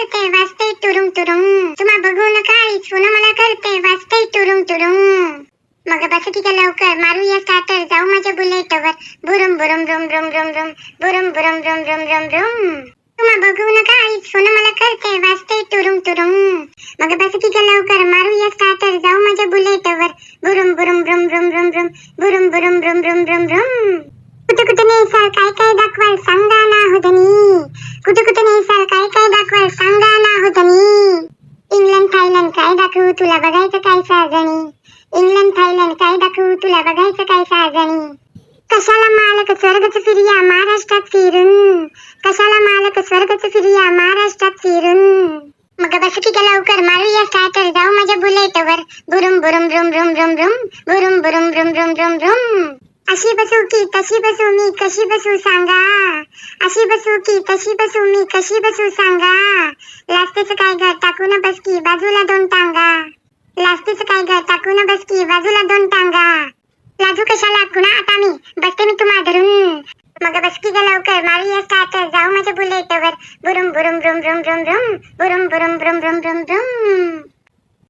करते वाजते टुरुंग टुरुंग तुम्हा बघू नका आईच पुन्हा मला करते वाजते टुरुंग टुरुंग मग बस ठीक आहे लवकर मारूया स्टार्टर जाऊ माझ्या बुलेटवर बुरुम बुरुम रुम रुम रुम रुम. बुरुम बुरुम रुम रुम रुम रुम. तुम्हा बघू नका आईच पुन्हा मला करते वाजते टुरुंग टुरुंग मग बस ठीक आहे लवकर मारूया स्टार्टर जाऊ माझ्या बुलेटवर बुरुम बुरुम रुम रुम रुम रुम. बुरुम बुरुम रुम रुम रुम रुम. कुठे कुठे नाही सर काय काय दाखवाल सांगा ना हो धनी कुठे कुठे नेसाल काय काय दाखवाल सांगा ना हो धनी इंग्लंड थायलंड काय दाखवू तुला बघायचं काय साजणी? इंग्लंड थायलंड काय दाखवू तुला बघायचं काय साजणी? कशाला मालक स्वर्गच फिरिया महाराष्ट्रात फिरून? कशाला मालक स्वर्गच फिरिया महाराष्ट्रात फिरून? मग बस की का लवकर मारूया स्टार्टर जाऊ माझ्या बुलेटवर बुरुम बुरुम रुम रुम रुम रुम. बुरुम बुरुम रुम रुम रुम रुम. अशी बसू की तशी बसू मी कशी बसू सांगा? अशी बसू की तशी बसू मी कशी बसू सांगा? लास्टेच काय घर टाकून बस की बाजूला दोन टांगा लास्टेच काय घर टाकू ना बसकी. बाजूला दोन टांगा. लाजू कशाला? कुणा आता मी. बसते मी तुम्हा धरून मग बसकी ग लवकर. मारूया स्टार्ट जाऊ माझ्या बुलेटवर बुरुम बुरुम रुम रुम रुम रुम बुरुम बुरुम रुम रुम रुम रुम